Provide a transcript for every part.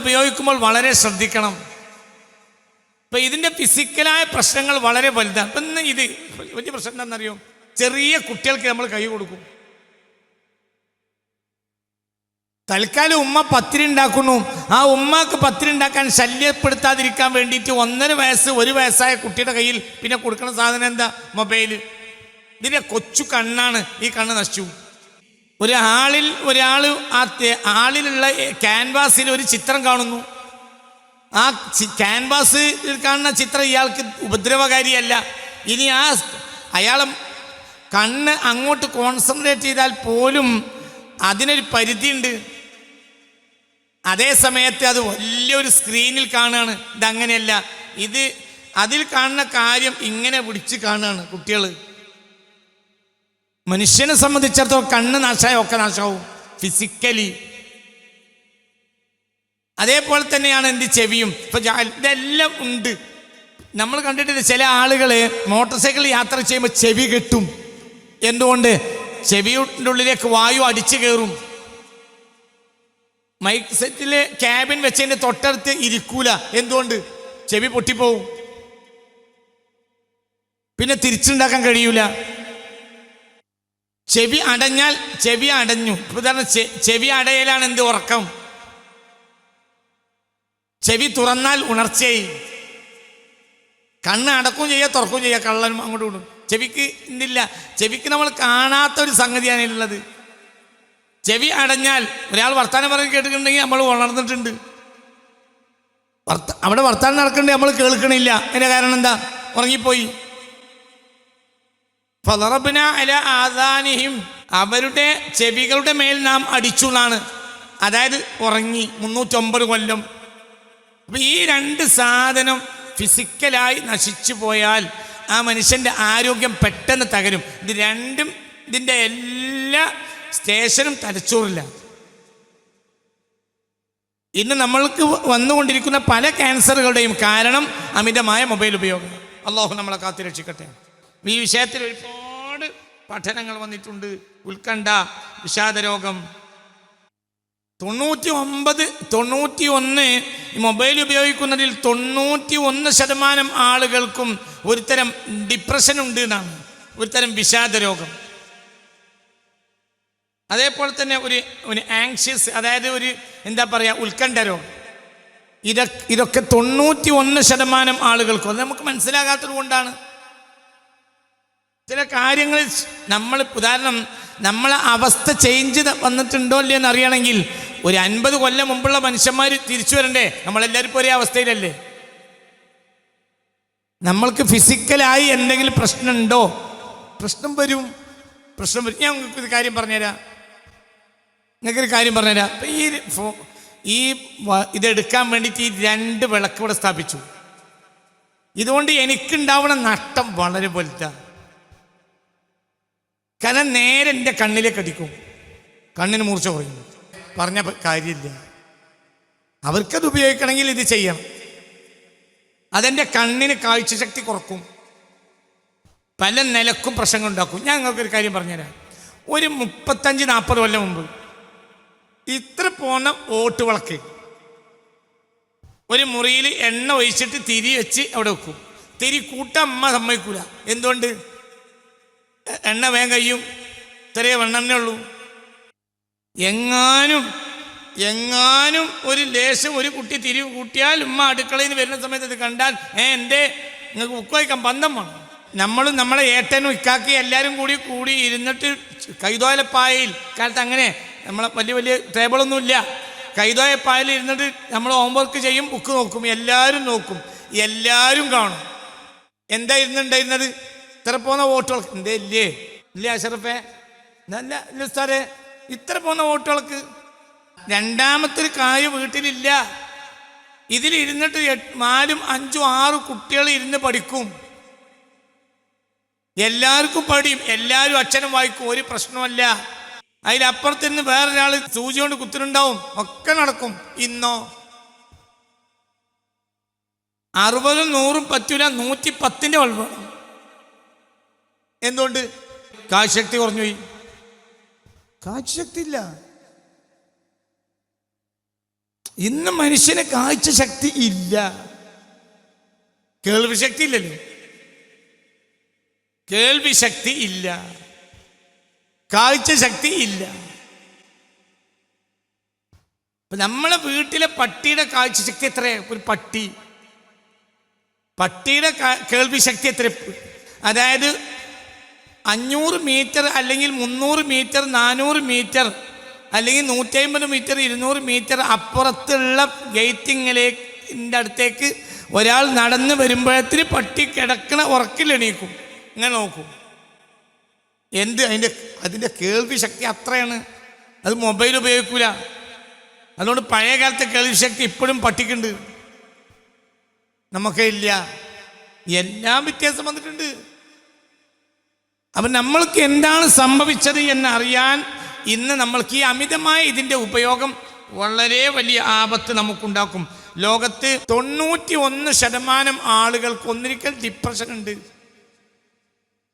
ഉപയോഗിക്കുമ്പോൾ വളരെ ശ്രദ്ധിക്കണം. ഇപ്പൊ ഇതിന്റെ ഫിസിക്കലായ പ്രശ്നങ്ങൾ വളരെ വലുതാണ്. ഇപ്പം ഇത് വലിയ പ്രശ്നം എന്താണെന്നറിയോ? ചെറിയ കുട്ടികൾക്ക് നമ്മൾ കൈ കൊടുക്കും. തൽക്കാലം ഉമ്മ പത്തിരി ഉണ്ടാക്കുന്നു. ആ ഉമ്മക്ക് പത്തിരി ഉണ്ടാക്കാൻ ശല്യപ്പെടുത്താതിരിക്കാൻ വേണ്ടിയിട്ട് ഒന്നര വയസ്സ് ഒരു വയസ്സായ കുട്ടിയുടെ കയ്യിൽ പിന്നെ കൊടുക്കുന്ന സാധനം എന്താ? മൊബൈൽ ഇതിന്റെ കൊച്ചു കണ്ണാണ്. ഈ കണ്ണ് നശിച്ചു ഒരു ആളിൽ ഒരാൾ ആ ആളിലുള്ള ക്യാൻവാസിൽ ഒരു ചിത്രം കാണുന്നു. ആ ക്യാൻവാസ് കാണുന്ന ചിത്രം ഇയാൾക്ക് ഉപദ്രവകാരിയല്ല. ഇനി ആ അയാൾ കണ്ണ് അങ്ങോട്ട് കോൺസെൻട്രേറ്റ് ചെയ്താൽ പോലും അതിനൊരു പരിധിയുണ്ട്. അതേ സമയത്ത് അത് വലിയൊരു സ്ക്രീനിൽ കാണുകയാണ്. ഇതങ്ങനെയല്ല. ഇത് അതിൽ കാണുന്ന കാര്യം ഇങ്ങനെ പിടിച്ച് കാണുകയാണ് കുട്ടികൾ മനുഷ്യനെ സംബന്ധിച്ചിടത്തോളം കണ്ണ് നാശമായ? ഒക്കെ നാശമാവും. ഫിസിക്കലി അതേപോലെ തന്നെയാണ് എന്റെ ചെവിയും. ഇപ്പൊ ഇതെല്ലാം ഉണ്ട്. നമ്മൾ കണ്ടിട്ടില്ല ചില ആളുകൾ മോട്ടോർ സൈക്കിൾ യാത്ര ചെയ്യുമ്പോൾ ചെവി കെട്ടും. എന്തുകൊണ്ട്? ചെവിയുടെ ഉള്ളിലേക്ക് വായു അടിച്ചു കയറും. മൈക്ക് സെറ്റിൽ ക്യാബിൻ വെച്ചതിന്റെ തൊട്ടടുത്ത് ഇരിക്കൂല. എന്തുകൊണ്ട്? ചെവി പൊട്ടിപ്പോവും. പിന്നെ തിരിച്ചുണ്ടാക്കാൻ കഴിയൂല. ചെവി അടഞ്ഞാൽ ചെവി അടഞ്ഞു. ഉദാഹരണം ചെവി അടയലാണ് എന്ത് ഉറക്കം? ചെവി തുറന്നാൽ ഉണർച്ചയായി. കണ്ണ് അടക്കുകയും ചെയ്യുക തുറക്കുകയും ചെയ്യുക കള്ളനും അങ്ങോട്ടും ഇടും ചെവിക്ക് ഇന്നില്ല ചെവിക്ക് നമ്മൾ കാണാത്ത ഒരു സംഗതിയാണ് ഉള്ളത് ചെവി അടഞ്ഞാൽ ഒരാൾ വർത്താനം പറഞ്ഞ് കേട്ടിട്ടുണ്ടെങ്കിൽ നമ്മൾ ഉണർന്നിട്ടുണ്ട്. അവിടെ വർത്താനം നടക്കുന്നുണ്ട് നമ്മൾ കേൾക്കണില്ല. അതിന്റെ കാരണം എന്താ? ഉറങ്ങിപ്പോയി. ഫലറബിന അല ആദാനിഹിം. അവരുടെ ചെവികളുടെ മേൽ നാം അടിച്ചു എന്നാണ് അതായത് ഉറങ്ങി മുന്നൂറ്റൊമ്പത് കൊല്ലം. അപ്പൊ ഈ രണ്ട് സാധനം ഫിസിക്കലായി നശിച്ചു പോയാൽ ആ മനുഷ്യന്റെ ആരോഗ്യം പെട്ടെന്ന് തകരും. ഇത് രണ്ടും ഇതിന്റെ എല്ലാ സ്റ്റേഷനും തലച്ചോറില്ല. ഇന്ന് നമ്മൾക്ക് വന്നുകൊണ്ടിരിക്കുന്ന പല ക്യാൻസറുകളുടെയും കാരണം അമിതമായ മൊബൈൽ ഉപയോഗം. അള്ളാഹു നമ്മളെ കാത്തിരക്ഷിക്കട്ടെ. ഈ വിഷയത്തിൽ ഒരുപാട് പഠനങ്ങൾ വന്നിട്ടുണ്ട്. ഉത്കണ്ഠ വിഷാദരോഗം. തൊണ്ണൂറ്റി ഒമ്പത് തൊണ്ണൂറ്റി ഒന്ന് മൊബൈൽ ഉപയോഗിക്കുന്നതിൽ തൊണ്ണൂറ്റി ഒന്ന് ശതമാനം ആളുകൾക്കും ഒരുതരം ഡിപ്രഷൻ ഉണ്ട് എന്നാണ്. ഒരുതരം വിഷാദരോഗം. അതേപോലെ തന്നെ ഒരു ഒരു ആങ്ഷ്യസ് അതായത് ഒരു എന്താ പറയുക ഉത്കണ്ഠ രോഗം. ഇതൊക്കെ ഇതൊക്കെ തൊണ്ണൂറ്റി ഒന്ന് ശതമാനം ആളുകൾക്കും. അത് നമുക്ക് മനസ്സിലാകാത്തത് കൊണ്ടാണ്. കാര്യങ്ങൾ നമ്മൾ ഉദാഹരണം നമ്മളെ അവസ്ഥ ചേഞ്ച് വന്നിട്ടുണ്ടോ ഇല്ലയോ എന്ന് അറിയണമെങ്കിൽ ഒരു അൻപത് കൊല്ലം മുമ്പുള്ള മനുഷ്യന്മാർ തിരിച്ചു വരണ്ടേ? നമ്മളെല്ലാവരും ഇപ്പോൾ ഒരേ അവസ്ഥയിലല്ലേ? നമ്മൾക്ക് ഫിസിക്കലായി എന്തെങ്കിലും പ്രശ്നമുണ്ടോ? പ്രശ്നം വരും. പ്രശ്നം വരും. ഞാൻ നിങ്ങൾക്ക് ഒരു കാര്യം പറഞ്ഞുതരാം. നിങ്ങൾക്കൊരു കാര്യം പറഞ്ഞുതരാം. അപ്പം ഈ ഫോ ഈ ഇതെടുക്കാൻ വേണ്ടിയിട്ട് ഈ രണ്ട് വിളക്ക് ഇവിടെ സ്ഥാപിച്ചു. ഇതുകൊണ്ട് എനിക്കുണ്ടാവുന്ന നഷ്ടം വളരെ വലുതാണ്. കാരണം നേരെ എന്റെ കണ്ണിലേക്ക് അടിക്കും. കണ്ണിന് മൂർച്ച കുറയും പറഞ്ഞ കാര്യമില്ല. അവർക്കത് ഉപയോഗിക്കണമെങ്കിൽ ഇത് ചെയ്യണം. അതെന്റെ കണ്ണിന് കാഴ്ചശക്തി കുറക്കും. പല നിലക്കും പ്രശ്നങ്ങൾ ഉണ്ടാക്കും. ഞാൻ നിങ്ങൾക്കൊരു കാര്യം പറഞ്ഞുതരാം. ഒരു മുപ്പത്തഞ്ച് നാൽപ്പത് കൊല്ലം മുമ്പ് ഇത്ര പോന്ന വോട്ട് വിളക്ക് ഒരു മുറിയിൽ എണ്ണ ഒഴിച്ചിട്ട് തിരി വെച്ച് അവിടെ വെക്കും. തിരി കൂട്ടമ്മ സമ്മതിക്കൂല. എന്തുകൊണ്ട്? എണ്ണ വേഗം കഴിയും. ചെറിയ വെണ്ണെണ്ണേ ഉള്ളൂ. എങ്ങാനും എങ്ങാനും ഒരു ലേശം ഒരു കുട്ടി തിരിവ് കൂട്ടിയാൽ ഉമ്മ അടുക്കളയിൽ നിന്ന് വരുന്ന സമയത്ത് ഇത് കണ്ടാൽ ഏ എന്റെ നിങ്ങൾക്ക് ബുക്ക് വായിക്കാൻ പന്തം വേണം? നമ്മളും നമ്മളെ ഏട്ടനും ഇക്കാക്കി എല്ലാവരും കൂടി കൂടി ഇരുന്നിട്ട് കൈതോലപ്പായയിൽ കാലത്ത് അങ്ങനെ നമ്മളെ വലിയ വലിയ ടേബിളൊന്നുമില്ല കൈതോയപ്പായയിൽ ഇരുന്നിട്ട് നമ്മൾ ഹോംവർക്ക് ചെയ്യും ബുക്ക് നോക്കും എല്ലാവരും നോക്കും എല്ലാവരും കാണും. എന്താ ഇരുന്നുണ്ടായിരുന്നത് ഇത്ര പോകുന്ന വോട്ടുകൾക്ക് എന്തേ ഇല്ലേ? ഇല്ലേ അഷറഫേ? നല്ല ഇല്ല സാറേ ഇത്ര പോകുന്ന വോട്ടുകൾക്ക് രണ്ടാമത്തെ ഒരു കാര്യം വീട്ടിലില്ല. ഇതിലിരുന്നിട്ട് നാലും അഞ്ചും ആറും കുട്ടികൾ ഇരുന്ന് പഠിക്കും. എല്ലാവർക്കും പഠിയും എല്ലാവരും അച്ഛനും വായിക്കും ഒരു പ്രശ്നമല്ല അതിലപ്പുറത്തിരുന്ന് വേറൊരാൾ സൂചി കൊണ്ട് കുത്തിനുണ്ടാവും ഒക്കെ നടക്കും. ഇന്നോ? അറുപതും നൂറും പറ്റൂല നൂറ്റി പത്തിന്റെ വേണം എന്തുകൊണ്ട്? കാശക്തി കുറഞ്ഞു പോയി കാഴ്ചശക്തി ഇല്ല ഇന്ന് മനുഷ്യന് കാഴ്ച ശക്തി ഇല്ല. കേൾവി ശക്തി ഇല്ലല്ലോ കേൾവി ശക്തി ഇല്ല. കാഴ്ച ശക്തി ഇല്ല നമ്മളെ വീട്ടിലെ പട്ടിയുടെ കാഴ്ച ശക്തി എത്രയാ? ഒരു പട്ടി. പട്ടിയുടെ കേൾവി ശക്തി എത്ര അതായത് അഞ്ഞൂറ് മീറ്റർ അല്ലെങ്കിൽ മുന്നൂറ് മീറ്റർ നാനൂറ് മീറ്റർ അല്ലെങ്കിൽ നൂറ്റി അമ്പത് മീറ്റർ ഇരുന്നൂറ് മീറ്റർ അപ്പുറത്തുള്ള ഗേറ്റിങ്ങിലേക്കിന്റെ അടുത്തേക്ക് ഒരാൾ നടന്ന് വരുമ്പോഴത്തിന് പട്ടി കിടക്കണ ഉറക്കിലെണീക്കും ഇങ്ങനെ നോക്കും. എന്ത് അതിന്റെ അതിന്റെ കേൾവി ശക്തി അത്രയാണ്. അത് മൊബൈൽ ഉപയോഗിക്കൂല. അതുകൊണ്ട് പഴയ കാലത്തെ കേൾവി ശക്തി ഇപ്പോഴും പട്ടിക്കുണ്ട്. നമുക്ക് ഇല്ല. എല്ലാം വ്യത്യാസം വന്നിട്ടുണ്ട്. അപ്പം നമ്മൾക്ക് എന്താണ് സംഭവിച്ചത് എന്നറിയാൻ ഇന്ന് നമ്മൾക്ക് ഈ അമിതമായ ഇതിന്റെ ഉപയോഗം വളരെ വലിയ ആപത്ത് നമുക്കുണ്ടാക്കും. ലോകത്ത് തൊണ്ണൂറ്റി ഒന്ന് ശതമാനം ആളുകൾക്ക് ഒന്നിരിക്കൽ ഡിപ്രഷൻ ഉണ്ട്.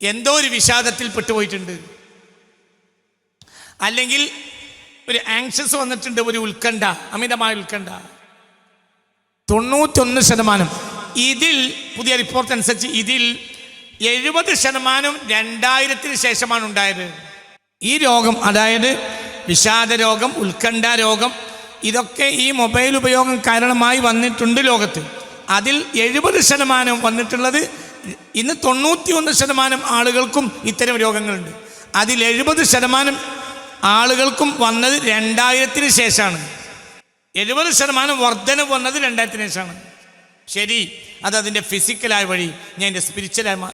എന്തോ ഒരു വിഷാദത്തിൽ പെട്ടുപോയിട്ടുണ്ട്. അല്ലെങ്കിൽ ഒരു ആങ്ഷസ് വന്നിട്ടുണ്ട് ഒരു ഉത്കണ്ഠ അമിതമായ ഉത്കണ്ഠ. തൊണ്ണൂറ്റൊന്ന് ശതമാനം. ഇതിൽ പുതിയ റിപ്പോർട്ട് അനുസരിച്ച് ഇതിൽ എഴുപത് ശതമാനം രണ്ടായിരത്തിന് ശേഷമാണ് ഉണ്ടായത്. ഈ രോഗം അതായത് വിഷാദ രോഗം ഉത്കണ്ഠ രോഗം ഇതൊക്കെ ഈ മൊബൈൽ ഉപയോഗം കാരണമായി വന്നിട്ടുണ്ട് ലോകത്ത്. അതിൽ എഴുപത് ശതമാനം വന്നിട്ടുള്ളത് ഇന്ന് തൊണ്ണൂറ്റി ഒന്ന് ശതമാനം ആളുകൾക്കും ഇത്തരം രോഗങ്ങളുണ്ട്. അതിൽ എഴുപത് ശതമാനം ആളുകൾക്കും വന്നത് രണ്ടായിരത്തിന് ശേഷമാണ്. എഴുപത് ശതമാനം വർധന വന്നത് രണ്ടായിരത്തിന് ശേഷമാണ്. ശരി അത് ഫിസിക്കലായ വഴി ഞാൻ എന്റെ സ്പിരിച്വലായ